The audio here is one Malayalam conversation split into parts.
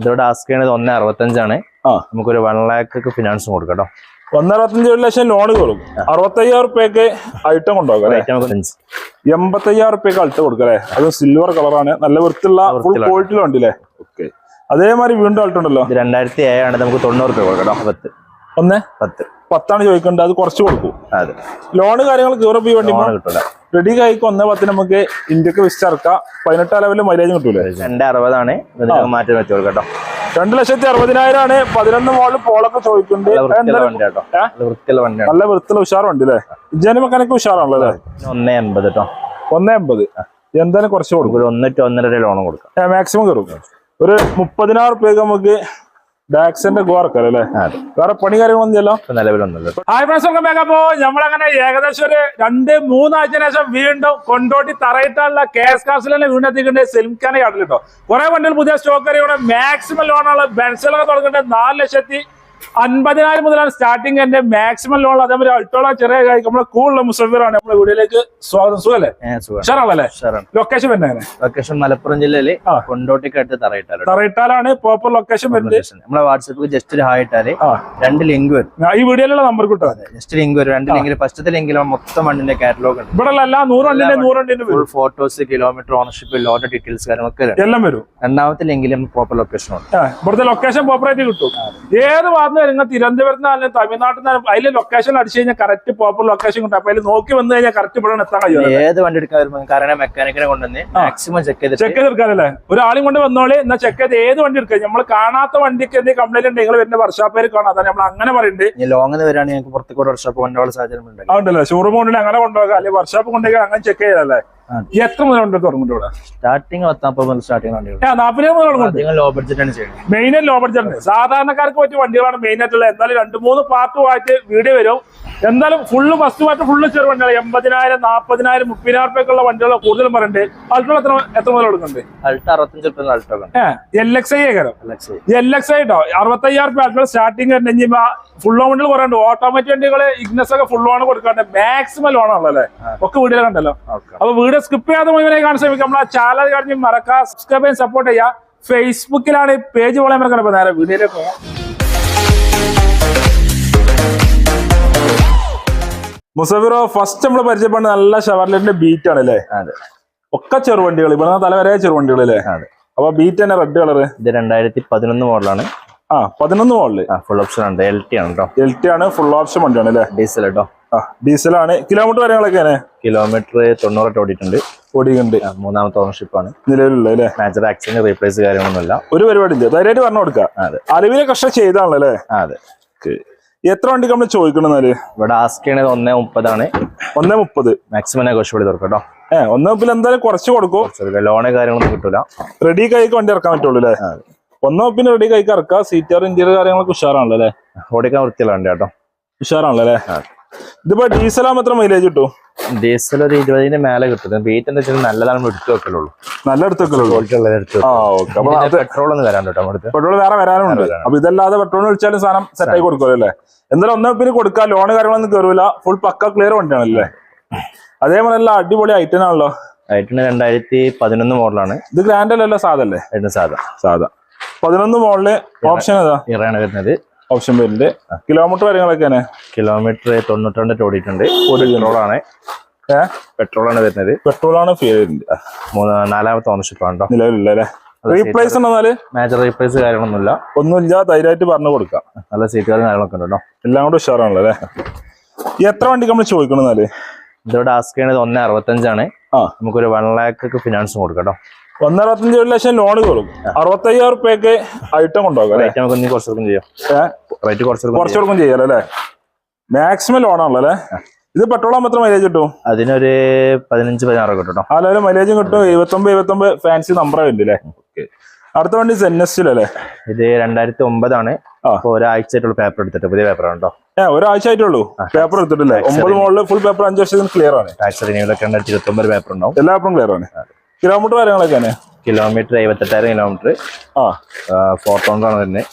ഇതിവിടെ ആസ്ക് ചെയ്യണത് ഒന്ന് അറുപത്തഞ്ചാണ്. നമുക്കൊരു വൺ ലാക്ക് ഫിനാൻസ് കൊടുക്കാം കേട്ടോ. ഒന്നറുപത്തഞ്ച് ഒരു ലക്ഷം ലോൺ കൊടുക്കും അറുപത്തയ്യായിരം റുപ്യക്ക് ഐറ്റം കൊണ്ടുപോകും എൺപത്തയ്യായിരം റുപ്യക്ക് അൾട്ട് കൊടുക്കാം അല്ലെ? അത് സിൽവർ കളറാണ് നല്ല വൃത്തിയുള്ള ഫുൾ വൃത്തിയുള്ള ക്വാളിറ്റിയിലും ഉണ്ടല്ലേ ഓക്കെ അതേമാതിരി വീണ്ടും അൾട്ട് ഉണ്ടല്ലോ. രണ്ടായിരത്തി ഏഴാണ് നമുക്ക് തൊണ്ണൂറ് റുപ്യ കൊടുക്കാം കേട്ടോ. പത്ത്. ഒന്ന്? പത്ത്. പത്താണ് ചോദിക്കേണ്ടത്. അത് കുറച്ച് കൊടുക്കും. അതെ. ലോണ് കാര്യങ്ങൾ കയറി വണ്ടി ലോണ് കിട്ടൂല. റെഡി കായ്ക്ക് ഒന്നേ പത്തിന് നമുക്ക് ഇന്ത്യയ്ക്ക് വിസ്റ്റർക്കാം പതിനെട്ടാം ലെവലിൽ മൈലേജ് കിട്ടൂലേ? രണ്ട് അറുപതാണ്. മാറ്റി വെച്ചോളൂ കേട്ടോ. രണ്ട് ലക്ഷത്തി അറുപതിനായിരം ആണ് പതിനൊന്ന് മോളിൽ പോളൊക്കെ ചോദിക്കുന്നുണ്ട്. നല്ല വൃത്തിയുള്ള ഉഷാറുണ്ട് അല്ലേ ഇജാനി മെക്കാനിക്ക് ഉഷാറാണല്ലോ അല്ലേ? ഒന്നേ എൺപത് കേട്ടോ. ഒന്നേ എൺപത്. എന്തായാലും കുറച്ച് കൊടുക്കും. ഒന്നിട്ട് ഒന്നര ലോൺ കൊടുക്കാം. മാക്സിമം കയറും ഒരു മുപ്പതിനായിരം രൂപയൊക്കെ നമുക്ക് ഡാക്സിന്റെ ഗോർക്കല്ലേ അല്ലേ? വേറെ പണി കാര്യങ്ങളൊന്നുമില്ലല്ലോ നിലവിലൊന്നുമില്ല. ഹായ് ഫ്രണ്ട്സ് വെൽക്കം ബാക്ക് അപ്പോ നമ്മളങ്ങനെ ഏകദേശം ഒരു രണ്ട് മൂന്നാഴ്ച ശേഷം വീണ്ടും കൊണ്ടോട്ടി തറയിട്ടാനുള്ള കെ എസ് കാസിലെ തന്നെ വീണ്ടും എത്തിക്കേണ്ടത് സെലിംഖാനെ കാട്ടിലിട്ടോ കുറെ വണ്ടികൾ പുതിയ സ്റ്റോക്ക് ഇവിടെ. മാക്സിമം ലോണുള്ള ബെൻസിലൊക്കെ തുടങ്ങേണ്ടത് നാല് ലക്ഷത്തി അൻപതിനായിരം മുതലാണ് സ്റ്റാർട്ടിങ് എന്റെ മാക്സിമം ലോൺ അതേപോലെ അൾട്ടോള ചെറിയ കാര്യം നമ്മളെ കൂടുതൽ മുസഫിറാണ്. നമ്മുടെ വീഡിയോയിലേക്ക് സ്വാഗതം. സുഖല്ലേ? ലൊക്കേഷൻ ലൊക്കേഷൻ മലപ്പുറം ജില്ലയിൽ ആ. തറയിട്ടാൽ തറയിട്ടാലോ. തറയിട്ടാലാണ് പ്രോപ്പർ ലൊക്കേഷൻ വരുന്നത്. നമ്മളെ വാട്സപ്പിൽ ജസ്റ്റ് ഒരു ഹായിട്ടാൽ രണ്ട് ലിങ്ക് വരും. ഈ വീഡിയോയിലുള്ള നമ്പർ കിട്ടും ജസ്റ്റ് ലിങ്ക് വരും. രണ്ട് ലിങ്കിൽ ഫസ്റ്റത്തെ ലിങ്കിൽ മൊത്തം വണ്ടിന്റെ കാറ്റലോഗ് ഉണ്ട്. ഇവിടെ എല്ലാ നൂറ് വണ്ടിന്റെ full photos kilometre ownership load details കാര്യങ്ങളൊക്കെ എല്ലാം വരും. രണ്ടാമത്തെ ലിങ്കിൽ പ്രോപ്പർ ലൊക്കേഷൻ ഉണ്ട്. ഇവിടുത്തെ ലൊക്കേഷൻ പ്രോപ്പറായിട്ട് കിട്ടും. ഏത് നിന്ന് നിങ്ങൾ തിരുവനന്തപുരത്ത് നിന്നാലും തമിഴ്നാട്ടിൽ നിന്ന് അതിലെ ലൊക്കേഷൻ അടിച്ചു കഴിഞ്ഞാൽ കറക്റ്റ് പ്രോപ്പർ ലൊക്കേഷൻ കിട്ടും. അപ്പൊ അതിൽ നോക്കി വന്നു കഴിഞ്ഞാൽ കറക്റ്റ് ഇവിടെ എത്താൻ കഴിയും ഏത് വണ്ടി എടുക്കാൻ വരുമ്പോൾ കാരണം മെക്കാനിക്കിനെ കൊണ്ടുവന്ന് മാക്സിമം ചെക്ക് ചെയ്ത് ചെക്ക് ചെയ്തെടുക്കാനല്ലേ ഒരാളും കൊണ്ട് വന്നോളി എന്നാൽ ചെക്ക് ചെയ്ത് ഏത് വണ്ടി എടുക്കുക നമ്മൾ കാണാത്ത വണ്ടിക്ക് എന്തെങ്കിലും കംപ്ലൈന്റ് ഉണ്ടെങ്കിൽ വരുന്ന വർഷാപ്പേര് കാണാം. അതാണ് നമ്മൾ അങ്ങനെ പറയുന്നുണ്ട് ലോങ്ങിൽ ലോങ് വരികയാണെങ്കിൽ ഞങ്ങൾക്ക് പുറത്തേക്ക് ഒരു വർഷം കൊണ്ടുപോകാനുള്ള സാഹചര്യം ഉണ്ടല്ലോ. ഷോറൂം കൊണ്ടുണ്ടെങ്കിൽ അങ്ങനെ കൊണ്ടുപോകാം. അല്ലെങ്കിൽ വർഷാപ്പ് കൊണ്ടുപോയി അങ്ങനെ ചെക്ക് ചെയ്തല്ലേ ആ. എത്ര മുതൽ ഉണ്ട് തുടങ്ങുന്നുണ്ട് ഇവിടെ? സ്റ്റാർട്ടിങ് മുതൽ മുതൽ ലോ ബഡ്ജറ്റ് ആണ് ചെയ്യുന്നത്. മെയിൻ ലോ ബഡ്ജറ്റ് സാധാരണക്കാർക്ക് പറ്റിയ വണ്ടികളാണ് മെയിൻ ആയിട്ടുള്ളത്. എന്നാലും രണ്ട് മൂന്ന് പാർട്ടുമായിട്ട് വീഡിയോ വരും. എന്തായാലും ഫുള്ള് ഫസ്റ്റ് പാർട്ട് ഫുള്ള് ചെറു വണ്ടികൾ എൺപതിനായിരം നാൽപ്പതിനായിരം മുപ്പതിനായിരം റുപ്യൊക്കെയുള്ള വണ്ടികൾ കൂടുതലും പറയുന്നുണ്ട് അൾട്ടോ എത്ര എത്ര മുതൽ കൊടുക്കുന്നുണ്ട് അൾട്ട അറുപത്തഞ്ച് Alto uh L X I. L X I കേട്ടോ അറുപത്തയ്യായിരം റുപ്യ അൾട്ടോ സ്റ്റാർട്ടിങ് ഫുൾ ലോൺ വണ്ടികൾ പറയാണ്ട് ഓട്ടോമാറ്റിക് വണ്ടികൾ ഇഗ്നസ് ഒക്കെ ഫുൾ ആണ് കൊടുക്കാണ്ട് മാക്സിമം ലോൺ ആണല്ലോ ഒക്കെ വീടുകളുണ്ടല്ലോ കണ്ടല്ലോ. വീട് അപ്പൊ വീഡിയോ സ്കിപ്പ് ചെയ്യാതെ മുഴുവനെ കാണാൻ ശ്രമിക്കാം. നമ്മളെ ചാനൽ കഴിഞ്ഞ് മറക്കാം സബ്സ്ക്രൈബ് ചെയ്യാൻ സപ്പോർട്ട് ചെയ്യുക ഫേസ്ബുക്കിലാണ് പേജ് പോലെ മറക്കണം അപ്പൊ നേരെ വീഡിയോയിലേക്ക് പോകാം. മുസഫിറോ ഫസ്റ്റ് നമ്മൾ പരിചയപ്പെടുന്ന നല്ല ഷവർലിന്റെ ബീറ്റ് ആണ് അല്ലേ അതെ. ഒക്കെ ചെറുവണ്ടികൾ ഇവിടെ തല വരെ ചെറുവണ്ടികൾ അല്ലേ അതെ. അപ്പൊ ബീറ്റ് തന്നെ റെഡ് കളർ ഇത് രണ്ടായിരത്തി പതിനൊന്ന് മോഡലാണ്. ആ പതിനൊന്ന് മോഡൽ. ആ ഫുൾ ഓപ്ഷൻ ഉണ്ട് എൽ ടി ആണ് കേട്ടോ എൽ ടി ആണ് ഫുൾ ഓപ്ഷൻ വണ്ടിയാണ് അല്ലേ ഡീസൽ കേട്ടോ ഡീസലാണ്. കിലോമീറ്റർ കാര്യങ്ങളൊക്കെ കിലോമീറ്റർ തൊണ്ണൂറ് ഓടിയിട്ടുണ്ട്. ഓടിയുണ്ട് ആ, മൂന്നാമത്തെ ഓണർഷിപ്പ് ആണ്. നിലവിലുള്ള അല്ലേ? മേജർ ആക്സിഡന്റ് റീപ്ലേസ് കാര്യങ്ങളൊന്നുമില്ല. ഒരു പരിപാടി ഇല്ല ധൈര്യമായിട്ട് പറഞ്ഞു കൊടുക്കാം അതെ. അലവിലെ കഷ്ടം ചെയ്താണല്ലോ അല്ലേ? അതെ. എത്ര വണ്ടിക്ക് നമ്മൾ ചോദിക്കണമെന്നാൽ ഇവിടെ ആസ്ക് ചെയ്യണത് ഒന്നേ മുപ്പതാണ്. ഒന്നേ മുപ്പത്. മാക്സിമം നെഗോഷ്യബിൾ തുറക്കും കേട്ടോ. ഏ ഒന്നേ മുപ്പിൽ എന്തായാലും കുറച്ച് കൊടുക്കും. ലോണ് കാര്യങ്ങളൊന്നും കിട്ടൂല. റെഡി കൈക്ക് വണ്ടി ഇറക്കാൻ പറ്റുള്ളൂ അല്ലേ? ഒന്നേ മുപ്പിന് റെഡി കൈക്ക് ഇറക്കാം. സീറ്റർ ഇന്റീരിയർ കാര്യങ്ങളൊക്കെ ഉഷാറാണല്ലോ അല്ലേ? ഓടിക്കാൻ വൃത്തിയുള്ള വണ്ടി കേട്ടോ. ഉഷാറാണല്ലോ അല്ലേ. ഇതിപ്പോ ഡീസലാകുമ്പോ എത്ര മൈലേജ് കിട്ടും? ഡീസൽ ഒരു ഇരുപതിന് മേലെ കിട്ടും. ബീറ്റ് എന്താ വെച്ചാൽ നല്ലതാണ് എടുത്തു വെക്കലുള്ളൂ. നല്ല എടുത്തു അത് പെട്രോൾ ഒന്നും വരാൻ കേട്ടോ പെട്രോൾ വേറെ വരാനുണ്ട്. അപ്പൊ ഇതല്ലാതെ പെട്രോൾ വിളിച്ചാലും സാധനം സെറ്റ് ആയി കൊടുക്കുമല്ലോ അല്ലേ? എന്തായാലും ഒന്നും പിന്നെ കൊടുക്കാം. ലോണ് കാര്യങ്ങളൊന്നും കയറൂല ഫുൾ പക്ക ക്ലിയർ വണ്ടിയാണല്ലേ? അതേപോലെ നല്ല അടിപൊളി ഐറ്റം ആണല്ലോ. ആയിട്ടുണ്ട് രണ്ടായിരത്തി പതിനൊന്ന് മോഡലാണ്. ഇത് ഗ്രാൻഡ് അല്ലല്ലോ സാധല്ലേ സാധാ. സാധാ. പതിനൊന്ന് മോഡൽ ഓപ്ഷൻ ഏതാ? ഇറയാണ് വരുന്നത്. ഓപ്ഷൻ വരുന്നുണ്ട്. കിലോമീറ്റർ കാര്യങ്ങളൊക്കെയാണ്? കിലോമീറ്റർ തൊണ്ണൂറ്റി ഓടിയിട്ടുണ്ട് ഓടിയിട്ടുണ്ട്. ഒരു പെട്രോൾ ആണ് വരുന്നത്. പെട്രോൾ ആണ് ഫീൽ വരുന്നത് മൂന്ന് നാലാമത്തെ ഓണർഷിപ്പ് ആണ് അല്ലേ? റീപ്ലേസ് എന്നാൽ? മേജർ റീപ്ലേസ് കാര്യങ്ങളൊന്നുമില്ല. ഒന്നുമില്ല ധൈര്യമായിട്ട് പറഞ്ഞു കൊടുക്കാം. നല്ല സീറ്റുകളും കാര്യങ്ങളൊക്കെ ഉണ്ടോ എല്ലാം കൂടെ ഉഷാറാണല്ലോ അല്ലേ? എത്ര വണ്ടി നമ്മൾ ചോദിക്കണമെന്നാൽ ഇതോടെ ആസ്ക് ചെയ്യണത് ഒന്ന് അറുപത്തഞ്ചാണ് ആ. നമുക്കൊരു വൺ ലാക്ക് ഫിനാൻസ് കൊടുക്കാം കേട്ടോ ഒന്നറുപത്തഞ്ച് ഒരു ലക്ഷം ലോൺ കൊടുക്കും. അറുപത്തയ്യായിരം റുപ്യൊക്കെ ഐറ്റം കൊണ്ടുപോകാം ഐറ്റം നമുക്ക് കുറച്ചൊക്കെ കുറച്ച് ചെയ്യാം റേറ്റ് കുറച്ച് കൊടുക്കും കുറച്ച് കൊടുക്കും ചെയ്യാലോ അല്ലേ? മാക്സിമം ലോൺ ആണല്ലോ അല്ലേ? ഇത് പെട്രോൾ മാത്രം എത്ര മൈലേജ് കിട്ടും? അതിനൊരു പതിനഞ്ച് പതിനാറ് കിട്ടും അല്ലെങ്കിൽ മൈലേജും കിട്ടും എഴുപത്തൊമ്പത് എഴുപത്തൊമ്പത് ഫാൻസി നമ്പർ ഉണ്ട് അല്ലേ? അടുത്ത വണ്ടി അല്ലേ? ഇത് രണ്ടായിരത്തി ഒമ്പതാണ് ഒരാഴ്ചയായിട്ടുള്ള പേപ്പർ എടുത്തിട്ട് പുതിയ പേപ്പറാണ് കേട്ടോ ഏഹ് ഒരാഴ്ച ആയിട്ടുള്ളൂ പേപ്പർ എടുത്തിട്ടില്ലേ? ഒമ്പത് മോളിൽ ഫുൾ പേപ്പർ അഞ്ച് വർഷത്തിന് ക്ലിയർ ആണ്. ടാക്സ് റിന്യൂലൊക്കെ രണ്ടായിരത്തി ഇരുപത്തി ഒമ്പത് പേപ്പർ ഉണ്ടാവും. എല്ലാ പേപ്പറും ക്ലിയർ ആണ്. കിലോമീറ്റർ കാര്യങ്ങളൊക്കെയാണ് കിലോമീറ്റർ എഴുപത്തെട്ടായിരം കിലോമീറ്റർ ആ. ഫോർ തൗസൻഡ് ആണ് വരുന്നത്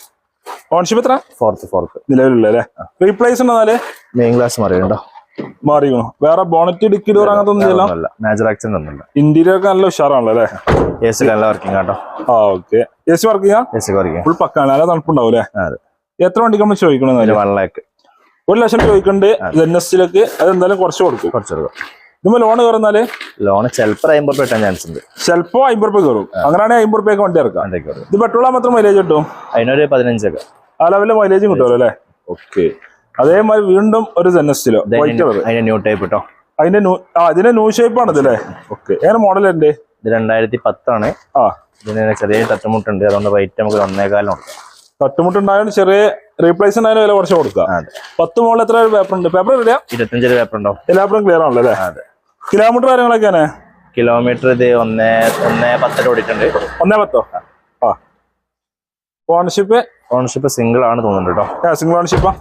ഓൺഷിപ്പ് എത്ര? ഫോർത്ത് ഫോർത്ത് നിലവിലുള്ള അല്ലേ? റീപ്ലേസ് മെയിൻ ഗ്ലാസ് മറിയുണ്ടോ മാറിയോ വേറെ ബോണറ്റ് ഡിക്കി ഡോർ അങ്ങനത്തെ ഒന്നും മേജർ ആക്സിഡന്റ് ഒന്നുമില്ല ഇന്റീരിയർ ഒക്കെ നല്ല ഉഷാറാണല്ലോ അല്ലേ? എ സി നല്ല വർക്കിംഗ് ആട്ടോ ആ ഓക്കെ എ സി വർക്ക് ചെയ്യാം എ സി വർക്കിംഗ് ഫുൾ പക്കാണ് നല്ല തണുപ്പുണ്ടാവും അല്ലേ? എത്ര വണ്ടിക്ക് നമ്മൾ ചോദിക്കണമെന്ന് വൺ ലാക്ക് ഒരു ലക്ഷം ചോദിക്കണ്ട്. എൻ എസ് സിയിലേക്ക് അത് എന്തായാലും കുറച്ച് കൊടുക്കും. കുറച്ച് കൊടുക്കും. ഇതുമ്പോൾ ലോൺ കയറുന്നാൽ? ലോണ് ചിലപ്പോൾ അമ്പത് രൂപ കിട്ടാൻ ചാൻസ് ഉണ്ട്. ചിലപ്പോ അമ്പത് റുപ്യ കയറും. അങ്ങനെയാണെങ്കിൽ അമ്പത് റുപ്യക്ക് വണ്ടി ഇറക്കാം. ഇത് പെട്രോളാ മാത്രം മൈലേജ് കിട്ടും? അതിനൊരു പതിനഞ്ചൊക്കെ ആ ലെവലിൽ മൈലേജും കിട്ടുമല്ലോ അല്ലേ? ഓക്കെ. അതേമാതിരി വീണ്ടും ഒരു വൈറ്റ് കളർ അതിന്റെ ന്യൂ ടൈപ്പ് കേട്ടോ അതിന്റെ ന്യൂ ആ ഇതിന്റെ ന്യൂ ഷേപ്പ് ആണ് ഇതല്ലേ ഓക്കെ. ഏറെ മോഡൽ ഉണ്ട് ഇത് രണ്ടായിരത്തി പത്താണ്. ആ. ഇതിന് ചെറിയ തട്ടുമുട്ടുണ്ട് അതുകൊണ്ട് വൈറ്റ് നമുക്ക് ഒന്നേകാലം ഉണ്ട്. തട്ടുമുട്ടുണ്ടായാലും ചെറിയ റീപ്ലേസ് ഉണ്ടായാലും വില കുറച്ച് കൊടുക്കാം. പത്ത് മോളിൽ എത്ര പേപ്പർ ഉണ്ട്? പേപ്പർ ഇല്ല ഇരുപത്തഞ്ച് പേപ്പർ ഉണ്ടാവും എല്ലാപ്പറും ക്ലിയർ ആണല്ലോ അല്ലേ? അതെ. കിലോമീറ്റർ കാര്യങ്ങളൊക്കെയാണ്? കിലോമീറ്റർ ഇത് ഒന്ന് ഒന്ന് പത്തിന് ഓടിയിട്ടുണ്ട്. ഒന്നേ പത്തോ? ആ. ഓണർഷിപ്പ് ഓണർഷിപ്പ് സിംഗിൾ ആണ് തോന്നുന്നുണ്ട് കേട്ടോ സിംഗിൾ ഓണർഷിപ്പാ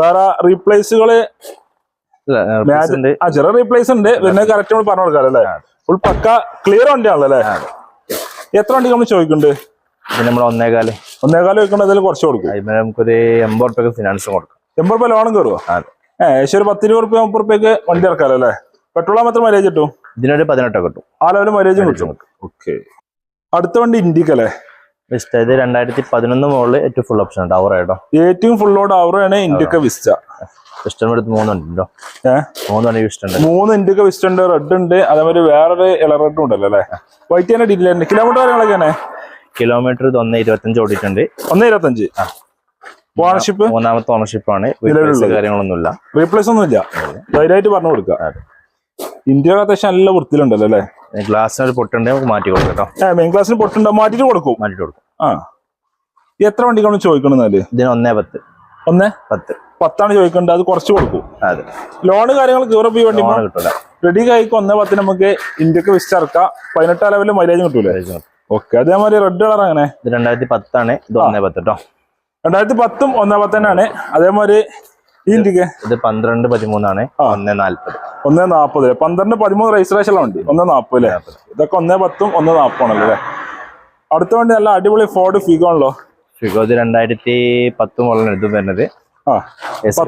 വേറെ ആ ചെറിയ റീപ്ലേസ് ഉണ്ട്. പിന്നെ കറക്റ്റ് നമ്മൾ പറഞ്ഞു കൊടുക്കാം അല്ലേ? ഫുൾ പക്ക ക്ലിയർ വണ്ടിയാണല്ലോ അല്ലേ? എത്ര വണ്ടി നമ്മൾ ചോദിക്കുന്നുണ്ട്? പിന്നെ നമ്മൾ ഒന്നേകാൽ. ഒന്നേകാലം വെക്കണ അതിൽ കുറച്ച് കൊടുക്കും. അതിന് നമുക്കൊരു എൺപത് റുപ്യ ഫിനാൻസും കൊടുക്കാം. എൺപത് റുപ്യ ലോണും കയറുമോ അതെ. ഏകദേശം ഒരു പത്ത് ഇരുപത് റുപ്യ മുപ്പത് റുപ്യക്ക് വണ്ടി ഇറക്കാലോ അല്ലേ? പെട്രോൾ മാത്രം മൈലേജ് കിട്ടും? ഇതിനൊരു പതിനെട്ടൊക്കെ കിട്ടും. ആ ലെവൽ മൈലേജും കിട്ടും. ഓക്കെ. അടുത്ത വണ്ടി ഇൻഡിക്ക അല്ലേ? വിസ്റ്റ ഇത് രണ്ടായിരത്തി പതിനൊന്ന് മുകളിൽ ഏറ്റവും ഫുൾ ഓപ്ഷൻ ഉണ്ട്. അവർ കേട്ടോ ഏറ്റവും ഫുൾ ലോഡ് അവറാണ് ഇൻഡിക്ക വിസ്റ്റ. ഇഷ്ടം എടുത്ത് മൂന്നുണ്ടോ മൂന്ന് വണ്ടി ഇഷ്ടമുണ്ട് മൂന്ന് ഇൻഡിക്ക വിസ്റ്റ ഉണ്ട് റെഡ് ഉണ്ട് അതേമാതിരി വേറൊരു ഇള റെഡും ഉണ്ടല്ലോ അല്ലേ? വൈറ്റ് തന്നെ ഡീറ്റെയിൽ ഉണ്ട്. കിലോമീറ്റർ കാര്യങ്ങളൊക്കെയാണ് കിലോമീറ്റർ ഇത് ഒന്ന് ഇരുപത്തഞ്ച് ഓടിയിട്ടുണ്ട്. ഒന്ന് ഇരുപത്തഞ്ച്. ഓണർഷിപ്പ് മൂന്നാമത്തെ ഓണർഷിപ്പ് ആണ്. കാര്യങ്ങളൊന്നുമില്ല. റീപ്ലേസ് ഒന്നും ഇല്ല. ധൈര്യമായിട്ട് പറഞ്ഞു കൊടുക്കുക. ഇന്ത്യ അത്യാവശ്യം നല്ല വൃത്തിയിലുണ്ടല്ലോ അല്ലേ? ഗ്ലാസ്സിന് ഒരു പൊട്ടുണ്ട് നമുക്ക് മാറ്റി കൊടുക്കാം കേട്ടോ. മെയിൻ ക്ലാസ്സിന് പൊട്ടുണ്ടോ മാറ്റിട്ട് കൊടുക്കും. മാറ്റിട്ട് കൊടുക്കും. ആ. എത്ര വണ്ടിക്കാണ് ചോദിക്കണമെന്നാൽ ഇതിന് ഒന്നേ പത്ത്. ഒന്നേ? പത്ത്. പത്താണ് ചോദിക്കേണ്ടത് അത് കുറച്ച് കൊടുക്കും. അതെ. ലോണ് കാര്യങ്ങൾ കീറപ്പ് ഈ വണ്ടി കിട്ടില്ല റെഡി കായിക്ക് ഒന്നേ പത്തിന് നമുക്ക് ഇന്ത്യയ്ക്ക് വിസിറക്കാം പതിനെട്ടാം ലെവലിൽ മൈലേജ് കിട്ടൂലേ? ഓക്കെ അതേമാതിരി റെഡ് കളർ അങ്ങനെ ഇത് രണ്ടായിരത്തി പത്താണ്. ഇത് ഒന്നേ പത്ത് കേട്ടോ. രണ്ടായിരത്തി പത്തും ഒന്നാം പത്തനാണ് അതേമാതിരി ഈ ഇന്ത്യയ്ക്ക് ഇത് പന്ത്രണ്ട് പതിമൂന്നാണ്. ഒന്നേ നാല്പത് ഒന്നേ നാൽപ്പത് പന്ത്രണ്ട് പതിമൂന്ന് രജിസ്ട്രേഷൻ വണ്ടി. ഒന്നേ നാൽപ്പത് അല്ലേ? ഇതൊക്കെ ഒന്നേ പത്തും ഒന്നേ നാൽപ്പതാണല്ലോ അല്ലേ? അടുത്ത വണ്ടി നല്ല അടിപൊളി ഫോർഡ് ഫിഗോ ആണല്ലോ. ഫിഗോ ഇത് രണ്ടായിരത്തി പത്ത് മുകളിലാണ് ഇത് വരുന്നത്.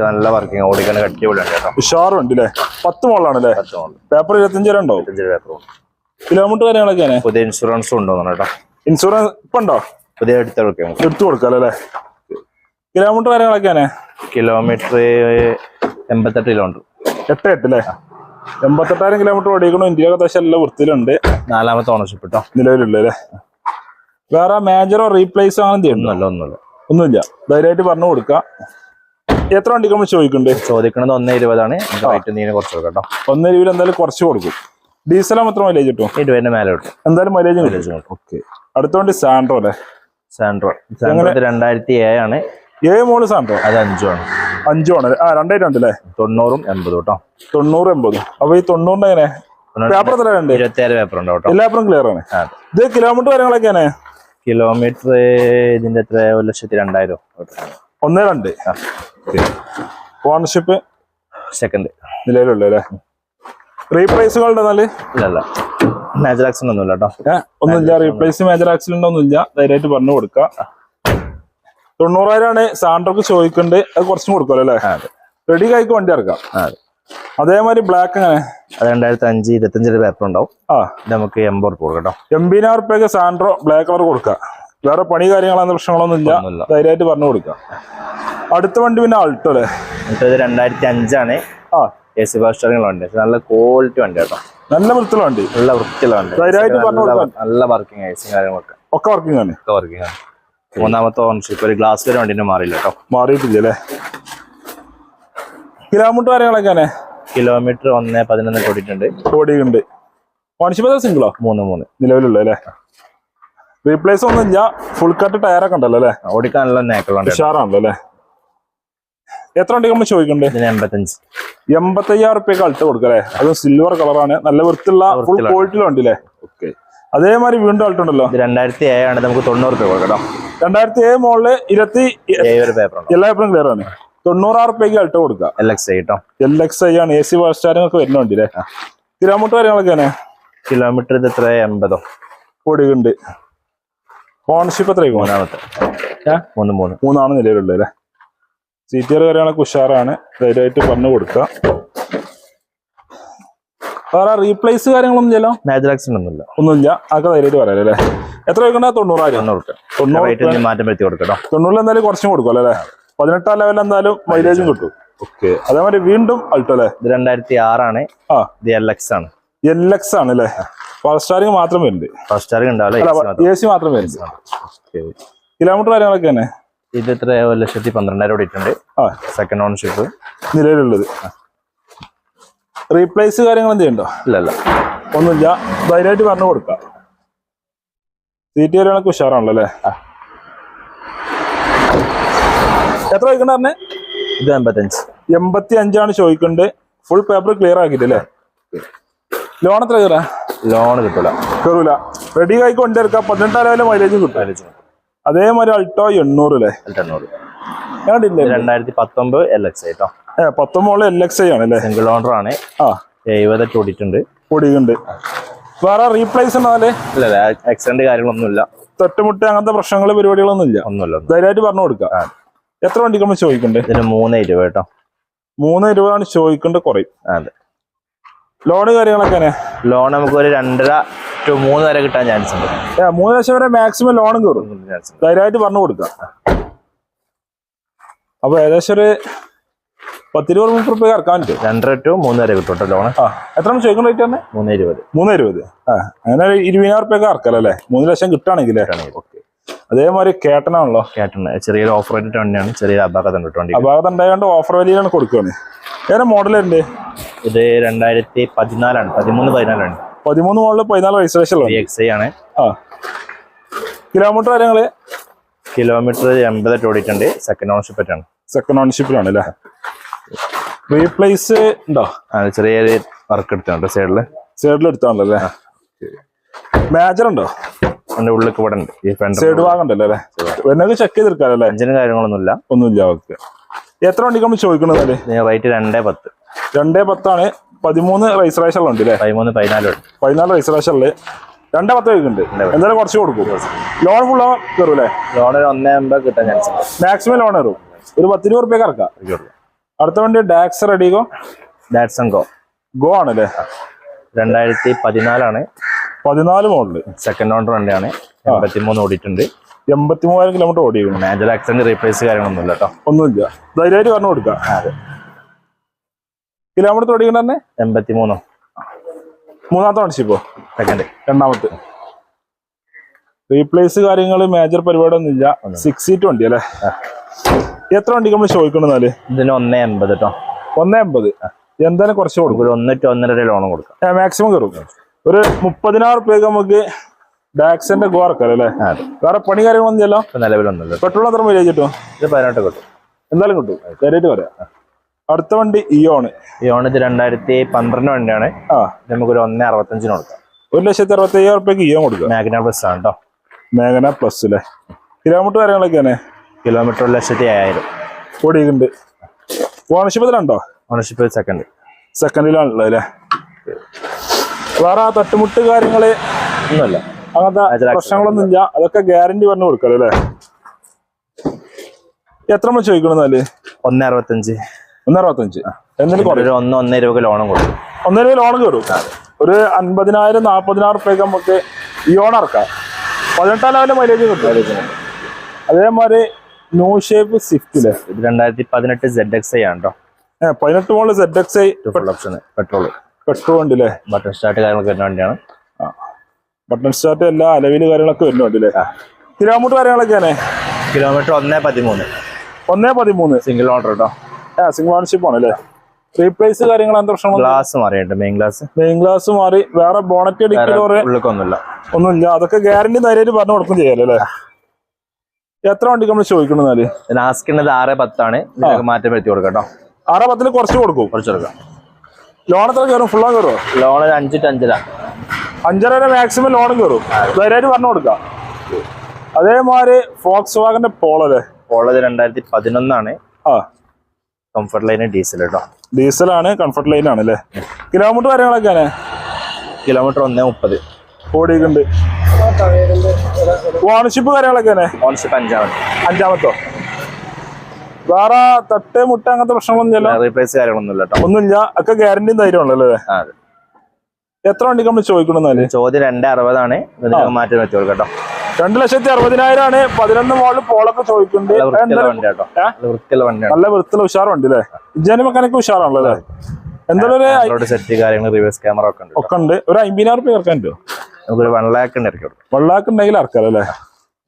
നല്ല വർക്കിംഗ് ഓടിക്കാൻ ഉണ്ട് കേട്ടോ. ഉഷാറുണ്ട് അല്ലേ? പത്ത് മുകളിലാണ് അല്ലേ? പേപ്പർ ഇരുപത്തഞ്ച് വരെ ഉണ്ടോ കിലോമീറ്റർ കാര്യങ്ങളൊക്കെയാണ് പുതിയ ഇൻഷുറൻസും ഉണ്ടോ കേട്ടോ. ഇൻഷുറൻസ് ഇപ്പൊ ഉണ്ടോ? പുതിയ എടുത്തെടുക്കാം എടുത്തു കൊടുക്കാം അല്ലേ? കിലോമീറ്റർ കാര്യങ്ങളൊക്കെയാണ് കിലോമീറ്റർ എൺപത്തെട്ട് കിലോമീറ്റർ. എട്ട് എട്ട് അല്ലേ എൺപത്തെട്ടായിരം കിലോമീറ്റർ ഓടിക്കണം ഇന്ത്യയിലൊക്കെ അത്യാവശ്യം എല്ലാ വൃത്തിയിലുണ്ട്. നാലാമത്തെ ഓണർഷിപ്പ് കേട്ടോ നിലവിലുള്ള അല്ലേ വേറെ മേജറോ റീപ്ലേസോ അങ്ങനെ ഒന്നുമല്ല ഒന്നുമില്ല. ഒന്നുമില്ല. ധൈര്യമായിട്ട് പറഞ്ഞു കൊടുക്കാം. എത്ര വണ്ടിക്ക് നമ്മൾ ചോദിക്കുന്നുണ്ട്? ചോദിക്കണത് ഒന്നേ ഇരുപതാണ്. കുറച്ച് കേട്ടോ ഒന്ന് ഇരുപത് എന്തായാലും കുറച്ച് കൊടുക്കും. ഡീസലാ മാത്രം മൈലേജ് കിട്ടും? ഇരുപതിന്റെ മേലെ കിട്ടും. എന്തായാലും മൈലേജ് മൈലേജ് കിട്ടും. ഓക്കെ അടുത്ത വണ്ടി സാൻഡ്രോ അല്ലേ? സാൻഡ്രോ സാൻഡ്രോ രണ്ടായിരത്തി ഏഴാണ്. ഏഴ് മോൾ സാൻഡ്രോ അത് അഞ്ചുമാണ്. അഞ്ചുമാണ് ആണ് ആ രണ്ടായിരം ഉണ്ട് അല്ലേ? തൊണ്ണൂറും എൺപതും കേട്ടോ. തൊണ്ണൂറ് എൺപതും. അപ്പൊ ഈ തൊണ്ണൂറിന് എങ്ങനെ? പേപ്പർ എത്ര ഉണ്ട്? ഇരുപത്തി ആറ് പേപ്പർ ഉണ്ട് കേട്ടോ. എല്ലാപ്പറും ക്ലിയർ ആണ്. ഇത് കിലോമീറ്റർ കാര്യങ്ങളൊക്കെയാണ് കിലോമീറ്റർ ഇതിന്റെ എത്ര? ഒരു ലക്ഷത്തി രണ്ടായിരം. ഒന്നേ രണ്ട്. ഓണർഷിപ്പ് സെക്കൻഡ് നിലവിലുള്ള അല്ലേ? റീപ്ലേസുകളുടെ എന്നാൽ? ഇല്ലല്ല മേജർ ആക്സിഡന്റ് ഒന്നുമില്ല കേട്ടോ. ഒന്നുമില്ല. റീപ്ലേസ് മേജർ ആക്സിഡന്റ് ഒന്നുമില്ല. ധൈര്യമായിട്ട് പറഞ്ഞു കൊടുക്കാം തൊണ്ണൂറായിരം ആണ് സാൻഡ്രോക്ക് ചോദിക്കുന്നുണ്ട് അത് കുറച്ചും കൊടുക്കുമല്ലോ അല്ലേ? റെഡി കായ്ക്ക് വണ്ടി ഇറക്കാം. അതേമാതിരി ബ്ലാക്ക് അങ്ങനെ രണ്ടായിരത്തി അഞ്ച് ഇരുപത്തഞ്ചിന്റെ പേപ്പർ ഉണ്ടാവും. ആ. നമുക്ക് എൺപത് റുപ്യ കൊടുക്കട്ടോ കേട്ടോ. എൺപതിനായിരം റുപ്യക്ക് സാൻഡ്രോ ബ്ലാക്ക് കളർ കൊടുക്കാം. വേറെ പണി കാര്യങ്ങളാണ് പ്രശ്നങ്ങളൊന്നും ഇല്ല. ധൈര്യമായിട്ട് പറഞ്ഞു കൊടുക്കാം. അടുത്ത വണ്ടി പിന്നെ ആൾട്ടോ അല്ലേ? ഇത് രണ്ടായിരത്തി അഞ്ചാണ് ആ എ സി ഫാസ്റ്റ് വണ്ടി. നല്ല ക്വാളിറ്റി വണ്ടി കേട്ടോ. നല്ല വൃത്തിയുള്ള വണ്ടി. നല്ല വൃത്തിയുള്ള വണ്ടി. ധൈര്യമായിട്ട് പറഞ്ഞു കൊടുക്കാം. നല്ല വർക്കിംഗ് ഐസും കാര്യങ്ങളൊക്കെ. ഒക്കെ വർക്കിംഗ് ആണ്. ഒക്കെ വർക്കിംഗ് ആണ്. മൂന്നാമത്തെ ഓണർഷിപ്പ് ഒരു ഗ്ലാസ് വരെ വണ്ടി മാറിയില്ല കേട്ടോ. മാറിയിട്ടില്ല അല്ലേ? കിലോമീറ്റർ കാര്യങ്ങളൊക്കെയാണ് കിലോമീറ്റർ ഒന്ന് പതിനൊന്ന് ഓടിയിട്ടുണ്ട് ഓടിയുണ്ട് ഓണർഷിപ്പ് സിംഗിളോ മൂന്ന് മൂന്ന്. നിലവിലുള്ള അല്ലേ? റീപ്ലേസ് ഒന്നും ഇല്ല. ഫുൾ കട്ട് ടയറൊക്കെ ഉണ്ടല്ലോ അല്ലേ? ഓടിക്കാനുള്ള കേട്ടോ. ഉഷാറാണല്ലോ അല്ലേ? എത്ര വണ്ടി നമ്മൾ ചോദിക്കണ്ടേ എൺപത്തഞ്ച്. എൺപത്തയ്യായിരം റുപ്യക്ക് അൾട്ട് കൊടുക്കല്ലേ അത് സിൽവർ കളറാണ് നല്ല വൃത്തിയുള്ള ഫുൾ ക്വാളിറ്റിയിലുണ്ടല്ലേ ഓക്കെ. അതേമാതിരി വീണ്ടും അൾട്ട് ഉണ്ടല്ലോ? ഇത് രണ്ടായിരത്തി ഏഴാണ്. നമുക്ക് തൊണ്ണൂറ് രൂപ കൊടുക്കാം കേട്ടോ. രണ്ടായിരത്തി ഏഴ് മോളിൽ ഇരുപത്തി എല്ലാ പേപ്പറും ക്ലിയർ ആണ്. തൊണ്ണൂറായിരം റുപ്യക്ക് അൾട്ട് കൊടുക്കുക. എൽ എക്സ് കേട്ടോ എൽ എക്സ് ഐ ആണ്. എ സി ഫോർ സ്റ്റാരിംഗ് ഒക്കെ വരുന്ന വണ്ടി അല്ലേ? കിലോമീറ്റർ കാര്യങ്ങളൊക്കെയാണ് കിലോമീറ്റർ ഇത് എത്ര എൺപതോ? ഓടിയുണ്ട് ഓണർഷിപ്പ് എത്രയും മൂന്നാമത്തെ. മൂന്ന് മൂന്ന്. മൂന്നാണ് നിലവിലുള്ളത് അല്ലേ? സീറ്റിയർ കാര്യങ്ങളൊക്കെ ഉഷാറാണ്. ധൈര്യമായിട്ട് പറഞ്ഞു കൊടുക്കാം വേറെ റീപ്ലേസ് കാര്യങ്ങളൊന്നും ചെയ്യലോ മേജർ ആക്സിഡന്റ് ഒന്നുമില്ല. ഒന്നുമില്ല. അതൊക്കെ ധൈര്യമായിട്ട് പറയാം അല്ലേ? എത്ര വെക്കണ്ട തൊണ്ണൂറായിരം തൊണ്ണൂറ് മാറ്റം വരുത്തി കൊടുക്കട്ടോ തൊണ്ണൂറിൽ എന്തായാലും കുറച്ചും കൊടുക്കും അല്ലേ? പതിനെട്ടാം ലെവലിൽ എന്തായാലും മൈലേജും കിട്ടും. ഓക്കെ അതേമാതിരി വീണ്ടും അൾട്ടോ അല്ലേ? ഇത് രണ്ടായിരത്തി ആറാണ്. ആ. ഇത് എൽ എക്സ് ആണ്. എൽ എക്സ് ആണ് അല്ലേ? ഫസ്റ്റ് സ്റ്റാറിംഗ് മാത്രം വരുന്നുണ്ട്. ഫസ്റ്റ് സ്റ്റാർ ഉണ്ടാവില്ല. എ സി മാത്രം. വരുന്നുണ്ട്. കിലോമീറ്റർ കാര്യങ്ങളൊക്കെ തന്നെ ഇത് ഇത്ര ഒരു ലക്ഷത്തി പന്ത്രണ്ടായിരം ഓടിയിട്ടുണ്ട് ആ. സെക്കൻഡ് ഓണർഷിപ്പ് നിലവിലുള്ളത്. റീപ്ലേസ് കാര്യങ്ങൾ ചെയ്യണ്ടോ? ഇല്ല ഇല്ല. ഒന്നുമില്ല. ധൈര്യമായിട്ട് പറഞ്ഞു കൊടുക്കാം. സീറ്റ് കാര്യങ്ങളൊക്കെ ഉഷാറാണല്ലോ അല്ലേ? എത്ര ചോദിക്കണ്ട പറഞ്ഞേ? ഇത് എൺപത്തഞ്ച്. എൺപത്തി അഞ്ചാണ് ചോദിക്കുന്നത് ഫുൾ പേപ്പർ ക്ലിയർ ആക്കിയിട്ടല്ലേ? ലോൺ എത്ര കയറാ? ലോൺ കിട്ടൂല. കയറൂല. റെഡി ആയി കൊണ്ടിരിക്കാം പതിനെട്ടായിരം മൈലേജ് കിട്ടും. അതേമാതിരി അൾട്ടോ എണ്ണൂറ് അല്ലേ? എണ്ണൂറ്. രണ്ടായിരത്തി പത്തൊമ്പത് എൽ എക്സ് ആയിട്ടോ ഏ പത്തൊമ്പത് എൽ എക്സ് ഐ ആണ് അല്ലേ? സിംഗിൾ ഓണർ ആണ്. ആ. എഴുപതെട്ട് ഓടിയിട്ടുണ്ട്. വേറെ റീപ്ലേസ് ഉണ്ടോ ഇല്ല ആക്സിഡന്റ് കാര്യങ്ങളൊന്നുമില്ല. തൊട്ടുമുട്ട് അങ്ങനത്തെ പ്രശ്നങ്ങൾ പരിപാടികളൊന്നും ഇല്ല. ഒന്നുമില്ല ധൈര്യമായിട്ട് പറഞ്ഞു കൊടുക്കാം. എത്ര വണ്ടിക്ക് നമ്മൾ ചോദിക്കണ്ടേ? ഇതിന് മൂന്ന് ഇരുപത് കേട്ടോ. മൂന്ന് രൂപയാണ് ചോദിക്കേണ്ട കുറയും അതെ. ലോണ് കാര്യങ്ങളൊക്കെ ലോൺ നമുക്ക് ഒരു രണ്ടര ടു മൂന്ന് വരെ കിട്ടാൻ ചാൻസ് ഉണ്ട്. മൂന്ന് ലക്ഷം വരെ മാക്സിമം ലോണും കയറും ധൈര്യമായിട്ട് പറഞ്ഞു കൊടുക്കാം. അപ്പൊ ഏകദേശം ഒരു പത്തിരുപത് മുപ്പത് റുപ്യ ഇറക്കാൻ പറ്റും രണ്ടര ടു മൂന്നര കിട്ടും കേട്ടോ ലോണ്? ആ എത്ര ചോദിക്കുന്ന റേറ്റ് തന്നെ? മൂന്ന് ഇരുപത് മൂന്ന് ഇരുപത് ആ അങ്ങനെ ഒരു ഇരുപതിനായിരം റുപ്യൊക്കെ ഇറക്കാം അല്ലേ മൂന്ന് ലക്ഷം കിട്ടുകയാണെങ്കിൽ ഓക്കെ. അതേമാതിരി കേട്ടനാണല്ലോ? കേട്ടണ. ചെറിയൊരു ഓഫർ വേണ്ടിട്ട് വണ്ടിയാണ് ചെറിയൊരു അപാകത ഉണ്ട് അപ്പൊ അതുണ്ടായതുകൊണ്ട് ഓഫർ വലിയാണ് കൊടുക്കുകയാണ് ഏതാ മോഡലുണ്ട് ഇത് രണ്ടായിരത്തി പതിനാലാണ്. പതിമൂന്ന് പതിനാലാണ്. പതിമൂന്ന് മോഡൽ പതിനാല് രജിസ്ട്രേഷൻ എക്സ് ഐ ആണ്. ആ. കിലോമീറ്റർ കാര്യങ്ങൾ? കിലോമീറ്റർ എൺപത് ഓടിയിട്ടുണ്ട്. സെക്കൻഡ് ഓണർഷിപ്പ് ആയിട്ടാണ് സെക്കൻഡ് ഓണർഷിപ്പിലാണ് അല്ലേ? റീപ്ലേസ് ഉണ്ടോ? അത് ചെറിയൊരു വർക്ക് എടുത്തോണ്ട് സൈഡിൽ സൈഡിൽ എടുത്താണല്ലോ അല്ലേ? മേജർ ഉണ്ടോ? അതിന്റെ ഉള്ളിൽ ഇവിടെ ഉണ്ട്. ഈ സൈഡ് ഭാഗമുണ്ടല്ലോ അല്ലെ? അല്ലേ എന്നൊക്കെ ചെക്ക് ചെയ്തെടുക്കാല്ലേ അല്ലേ? എഞ്ചിനും കാര്യങ്ങളൊന്നുമില്ല. ഒന്നുമില്ല ഓക്കെ എത്ര വണ്ടിക്ക് നമ്മൾ ചോദിക്കണത് റേറ്റ് രണ്ടേ പത്ത്. രണ്ടേ പത്താണ്. പതിമൂന്ന് രജിസ്ട്രേഷൻ ഉണ്ട് അല്ലേ പതിമൂന്ന് പതിനാല് ഉണ്ട് പതിനാല് റൈസ് ഉള്ളത് രണ്ടേ പത്ത് വയ്ക്കുന്നുണ്ട് എന്തായാലും കുറച്ച് കൊടുക്കും. ലോൺ ഫുള്ള് കയറൂലേ ലോൺ ഒരു ഒന്നേ അമ്പത് കിട്ടാൻ ചാൻസ് മാക്സിമം ലോൺ കയറും. ഒരു പത്ത് ഇരുപത് റുപ്യ ഇറക്കാം അടുത്ത വണ്ടി ഡാക്സ് റെഡിഗോ ഡാറ്റ്സൺ ഗോ ഗോ ആണല്ലേ? രണ്ടായിരത്തി പതിനാലാണ് പതിനാല് മോഡൽ സെക്കൻഡ് ഓണർ വണ്ടിയാണ്. എൺപത്തിമൂന്ന് ഓടിയിട്ടുണ്ട്. എൺപത്തി മൂവായിരം കിലോമീറ്റർ ഓടിയിരുന്നു മേജർ ആക്സിഡന്റ് റീപ്ലേസ് കാര്യങ്ങളൊന്നുമില്ല കേട്ടോ. ഒന്നുമില്ല. ധൈര്യമായിട്ട് പറഞ്ഞു കൊടുക്കാം. അതെ. കിലോമീറ്റർ ഓടിക്കണ തന്നെ? എൺപത്തിമൂന്നോ? മൂന്നാമത്തെ ഓണർഷിപ്പോ സെക്കൻഡ് രണ്ടാമത്തെ. റീപ്ലേസ് കാര്യങ്ങൾ മേജർ പരിപാടി ഒന്നുമില്ല. സിക്സ് സീറ്റ് വണ്ടി അല്ലേ? എത്ര വണ്ടിക്ക് നമ്മൾ ചോദിക്കണെന്നാൽ ഇതിന് ഒന്നേ എൺപത് കേട്ടോ ഒന്നേ എൺപത്. എന്തായാലും കുറച്ച് കൊടുക്കും. ഒന്നിട്ട് ഒന്നര ലോണും കൊടുക്കാം. മാക്സിമം കയറും. ഒരു മുപ്പതിനായിരം റുപ്യക്ക് നമുക്ക് ഡാക്സിന്റെ ഗോ ഇറക്കാം അല്ലേ? വേറെ പണി കാര്യങ്ങളൊന്നും ചെയ്യല്ലോ നിലവിലൊന്നുമില്ല. പെട്രോൾ എത്ര മൈലേജ് കിട്ടും ഇത് പതിനെട്ട് കിട്ടും. എന്തായാലും കിട്ടും. കാര്യമായിട്ട് പറയാം. അടുത്ത വണ്ടി ഇയോണ് ഓൺ ഇത് രണ്ടായിരത്തി പന്ത്രണ്ട് വണ്ടിയാണ്. ആ. നമുക്കൊരു ഒന്നേ അറുപത്തഞ്ചിന് കൊടുക്കാം. ഒരു ലക്ഷത്തി അറുപത്തി അയ്യായിരം റുപ്യക്ക് ഇയോൺ കൊടുക്കാം മാഗ്ന പ്ലസ് ആണ് കേട്ടോ മേഘന പ്ലസ് അല്ലേ കിലോമീറ്റർ കാര്യങ്ങളൊക്കെയാണ്. കിലോമീറ്റർ ഒരു ലക്ഷത്തി അയ്യായിരം ഓടിയിട്ടുണ്ട് ഓണർഷിപ്പ് ഇതിലുണ്ടോ ഓണർഷിപ്പ് സെക്കൻഡ് സെക്കൻഡിലാണുള്ളത് അല്ലേ? വേറെ ആ തട്ടുമുട്ട് കാര്യങ്ങൾ ഒന്നുമില്ല. അങ്ങനത്തെ പ്രശ്നങ്ങളൊന്നും ഇല്ല. അതൊക്കെ ഗ്യാരണ്ടി പറഞ്ഞു കൊടുക്കല്ലോ അല്ലേ? എത്ര നമ്മൾ ചോദിക്കണമെന്നാൽ ഒന്ന് അറുപത്തഞ്ച് ഒന്ന് അറുപത്തഞ്ച് എന്തിനു ഒന്ന് ഒന്നേ രൂപ ലോണും കൊടുക്കും. ഒന്നര ലോണും കയറും. ഒരു അൻപതിനായിരം നാൽപ്പതിനായിരം റുപ്യക്ക് നമുക്ക് ഈ ഓണർക്കാം പതിനെട്ടാലാവിലെ മൈലേജ് കിട്ടും. അതേമാതിരി ന്യൂ ഷേപ്പ് സ്വിഫ്റ്റ് ഇത് രണ്ടായിരത്തി പതിനെട്ട് സെഡ് എക്സ് ഐ ആണ് പതിനെട്ട് model Z X I full option petrol petrol ഉണ്ട് അല്ലേ ബട്ടൺ സ്റ്റാർട്ട് കാര്യങ്ങളൊക്കെ വരുന്ന വണ്ടിയാണ്. ബട്ടൺ സ്റ്റാർട്ട് എല്ലാ അലവിൽ കാര്യങ്ങളൊക്കെ വരുന്നുണ്ട് അല്ലേ കിലോമീറ്റർ കാര്യങ്ങളൊക്കെയാണ്. കിലോമീറ്റർ ഒന്നേ പതിമൂന്ന്. ഒന്നേ പതിമൂന്ന്. സിംഗിൾ ഓണർ കേട്ടോ ആ സിംഗിൾ ഓണർഷിപ്പ് ആണ് അല്ലേ റീപ്ലേസ് കാര്യങ്ങൾ എന്താ പ്രശ്നം ഗ്ലാസ് മാറിയുണ്ട് മെയിൻ ഗ്ലാസ് മെയിൻ ഗ്ലാസ് മാറി. വേറെ ബോണറ്റ് അടിക്കലോറെ ഉള്ളിക്കൊന്നുമില്ല ഒന്നുമില്ല. അതൊക്കെ ഗ്യാരണ്ടി നേരെ പറഞ്ഞു കൊടുക്കും ചെയ്യാലോ അല്ലേ എത്ര വണ്ടി നമ്മൾ ചോദിക്കണെന്നാൽ ലാസ്റ്റ് ആറ് പത്താണ്. മാറ്റം വരുത്തി കൊടുക്കാം കേട്ടോ. ആറ് പത്തിന് കുറച്ച് കൊടുക്കും. കുറച്ച് കൊടുക്കാം. ലോൺ എത്ര കയറും? ഫുള്ളാ കയറുമോ ലോൺ ഒരു അഞ്ച് ടു അഞ്ചര. അഞ്ചര വരെ മാക്സിമം ലോണും കയറും. ധൈര്യമായിട്ട് പറഞ്ഞു കൊടുക്കാം. അതേമാതിരി ഫോക്സ് വാഗന്റെ പോളല്ലേ പോളത് രണ്ടായിരത്തി പതിനൊന്നാണ് ആ. കംഫർട്ട് ലൈന് ഡീസൽ കേട്ടോ. ഡീസലാണ് കംഫർട്ട് ലൈൻ ആണ് അല്ലേ? കിലോമീറ്റർ കാര്യങ്ങളൊക്കെയാണ് കിലോമീറ്റർ ഒന്നേ മുപ്പത്. ഓടിയിട്ടുണ്ട്. ഓണർഷിപ്പ് കാര്യങ്ങളൊക്കെ തന്നെ? ഓണർഷിപ്പ് അഞ്ചാമത്. അഞ്ചാമത്തോ? വേറെ തട്ട് മുട്ട അങ്ങനത്തെ പ്രശ്നങ്ങളൊന്നുമില്ല റീപ്ലേസ് കാര്യങ്ങളൊന്നുമില്ല കേട്ടോ ഒന്നുമില്ല. ഒക്കെ ഗ്യാരണ്ടിയും ധൈര്യമുള്ളൂ അല്ലേ? അതെ. എത്ര വണ്ടിക്ക് നമ്മൾ ചോദിക്കണമെന്നാൽ ചോദ്യം രണ്ട് അറുപതാണ്. മാറ്റി വെച്ചോ കേട്ടോ രണ്ട് ലക്ഷത്തി അറുപതിനായിരം ആണ് പതിനൊന്ന് മോളിൽ പോളൊക്കെ ചോദിക്കുന്നുണ്ട്. നല്ല വൃത്തിയുള്ള ഉഷാറുണ്ട് അല്ലേ? ഇജ്ജാനി മെക്കാനിക്ക് ഉഷാറാണല്ലോ അല്ലേ? എന്തായാലും ഒരു സെറ്റ് കാര്യങ്ങൾ റിവേഴ്സ് ക്യാമറ ഒക്കെ ഉണ്ട് ഒക്കെ ഉണ്ട്. ഒരു അമ്പതിനായിരം റുപ്യ ഇറക്കാൻ പറ്റുമോ നമുക്കൊരു വൺ ലാക്ക് ഉണ്ട് ഇറക്കി കൊടുക്കും. വെള്ളാക്ക് ഉണ്ടെങ്കിൽ ഇറക്കാം അല്ലേ?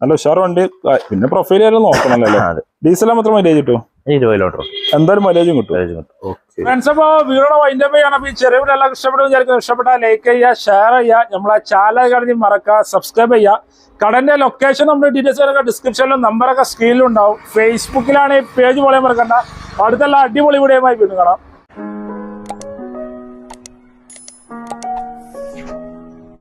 നല്ല ഉഷാർ വണ്ടി. പിന്നെ പ്രൊഫൈൽ ആയാലും നോക്കണല്ലോ ഡീസൽ മാത്രം മൈലേജ് കിട്ടും. എന്തായാലും മൈലേജും കിട്ടും. ഫ്രണ്ട്സ് അപ്പോ വീഡിയോ വൈൻഡപ്പ് ചെയ്യണം. ഈ ചെറിയ വീഡിയോ എല്ലാം ഇഷ്ടപ്പെടും വിചാരിക്കുന്നു. ഇഷ്ടപ്പെട്ടാൽ ലൈക്ക് ചെയ്യുക ഷെയർ ചെയ്യുക. നമ്മളെ ചാനൽ കടഞ്ഞ് മറക്കുക സബ്സ്ക്രൈബ് ചെയ്യുക. കടന്റെ ലൊക്കേഷൻ നമ്മുടെ ഡീറ്റെയിൽസ് വരൊക്കെ ഡിസ്ക്രിപ്ഷനിലും നമ്പറൊക്കെ സ്ക്രീനിലും ഉണ്ടാവും. ഫേസ്ബുക്കിലാണ് ഈ പേജ് പോലെ മറക്കണ്ട. അടുത്തുള്ള അടിപൊളി വീഡിയോയുമായി വീണ്ടും കാണാം.